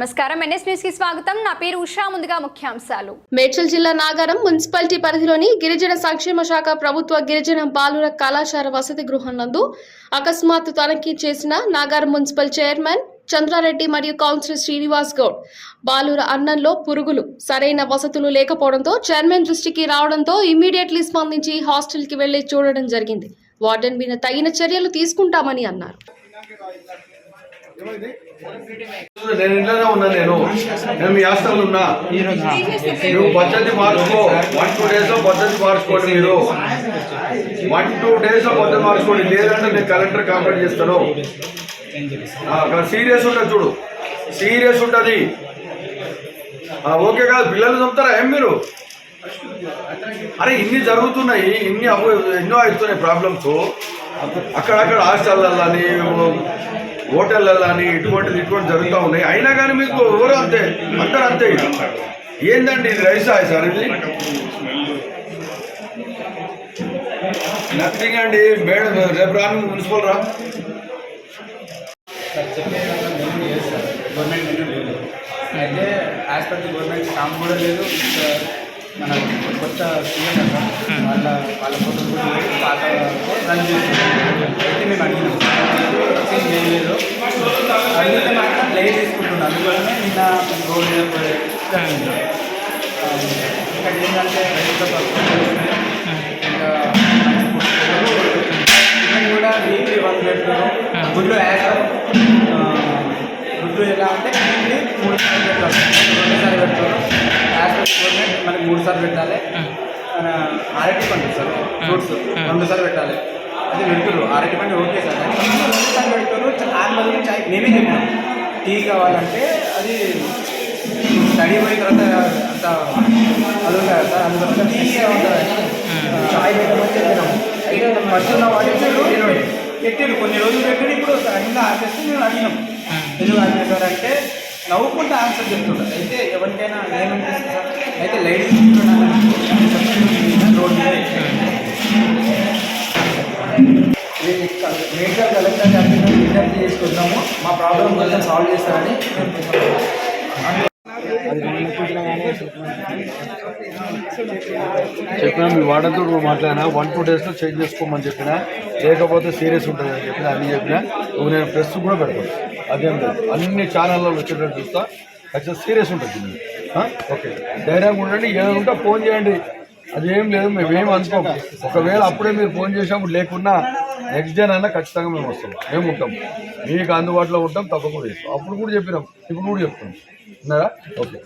నమస్కారం. ఎన్ఎస్ న్యూస్కి స్వాగతం. నా పేరు ఉషా. ముందుగా ముఖ్యాంశాలు. మేడ్చల్ జిల్లా నాగారం మున్సిపాలిటీ పరిధిలోని గిరిజన సంక్షేమ శాఖ ప్రభుత్వ గిరిజన బాలుర కళాశాల వసతి గృహం నందు అకస్మాత్తు తనిఖీ చేసిన నాగారం మున్సిపల్ చైర్మన్ చంద్రారెడ్డి మరియు కౌన్సిలర్ శ్రీనివాస్ గౌడ్ బాలుర అన్నంలో పురుగులు సరైన వసతులు లేకపోవడంతో చైర్మన్ దృష్టికి రావడంతో ఇమ్మీడియట్లీ స్పందించి హాస్టల్కి వెళ్ళి చూడడం జరిగింది. వార్డెన్ మీద తగిన చర్యలు తీసుకుంటామని అన్నారు. నేను ఇంట్లోనే ఉన్నా నేను. నేను మీ హాస్టల్ ఉన్నా. నువ్వు పద్ధతి మార్చుకో. వన్ టూ డేస్లో పద్ధతి మార్చుకోండి మీరు. వన్ టూ డేస్లో పద్ధతి మార్చుకోండి. లేదంటే నేను కలెక్టర్ కంప్లైంట్ చేస్తాను. సీరియస్ ఉంటుంది చూడు. సీరియస్ ఉంటుంది. ఓకే కాదు పిల్లలు చంపుతారా? ఏం మీరు? అరే ఇన్ని జరుగుతున్నాయి. ఇన్ని అప్పు ఎన్నో అవుతున్నాయి ప్రాబ్లమ్స్. అక్కడక్కడ హాస్టల్లని హోటళ్ళని ఇటువంటిది ఇటువంటి జరుగుతూ ఉన్నాయి. అయినా కానీ మీకు ఎవరు అంతే అందరు అంతే. ఏందండి ఇది రైసా సార్ ఇది? నథింగ్ అండి. మేడం రేపు రాను మున్సిపల్ రా. అయితే యాజ్ గవర్నమెంట్ స్టాంప్ కూడా లేదు. మన కొత్త సీఎం వాళ్ళ వాళ్ళ ఫోటో కూడా పాత రన్ చేస్తున్నారు అయితే మేము అడిగినాం. లేదు అడిగితే మాత్రం లైట్ తీసుకుంటున్నాం అందువల్లనే నిన్న రోడ్ మీద. ఆ, ఇక్కడ ఏంటంటే రైతుల పక్కన ఇంకా చికెన్ కూడా వీక్లీ వన్ పెడతారు గుడ్లు యాడ్ గుడ్లు ఎలా అంటే వీక్లీ మూడు సార్లు పెట్టాలి. రెండుసార్లు పెడతారు యాజ్ గవర్నమెంట్ మనకి మూడు సార్లు పెట్టాలి. అరటి పండు సార్ ఫ్రూట్స్. రెండు సార్లు పెట్టాలి. అది పెడుతున్నారు అరటి పండు ఓకే సార్. పెడుతున్నారు దాని బదులు చాయ్ మేమే చెప్పినాం. టీ కావాలంటే అది స్టడీ పోయిన తర్వాత అంత అది ఉంది కదా సార్ అందువల్ల టీ ఉంటుంది చాయ్ పెట్టమని చెప్పినాం. అయితే మధ్యలో వాడి పెట్టాడు. కొన్ని రోజులు పెట్టాడు. ఇప్పుడు సడన్గా ఆపేస్తే మేము అడిగినాం. ఎందుకు ఆపేశారంటే నవ్వుకుంటే ఆన్సర్ చెప్తుంటారు అయితే ఎవరికైనా ఏమనిపిస్తుంది సార్? అయితే లైట్ ప్రాబ్లం కొంచెం సాల్వ్ చేస్తారని చెప్పినా మీ వాడంతో మాట్లాడినా. వన్ టూ డేస్లో చేంజ్ చేసుకోమని చెప్పినా. లేకపోతే సీరియస్ ఉంటుంది అని చెప్పిన అన్నీ చెప్పినా. ఇప్పుడు నేను ప్రెస్ కూడా పెడతాను. అదేం లేదు. అన్ని ఛానల్లో వచ్చేటట్టు చూస్తా. ఖచ్చితంగా సీరియస్ ఉంటుంది ఓకే. ధైర్యంగా ఉండండి. ఏదో ఉంటే ఫోన్ చేయండి. అదేం లేదు. మేమేం అనుకోము. ఒకవేళ అప్పుడే మీరు ఫోన్ చేసినప్పుడు లేకున్నా నెక్స్ట్ డే అయినా ఖచ్చితంగా మేము వస్తాం. మేము ఉంటాం. మీకు అందుబాటులో ఉంటాం తప్పకుండా చేస్తాం. అప్పుడు కూడా చెప్పినాం. ఇప్పుడు కూడా చెప్తున్నాం. ఉన్నారా ఓకే.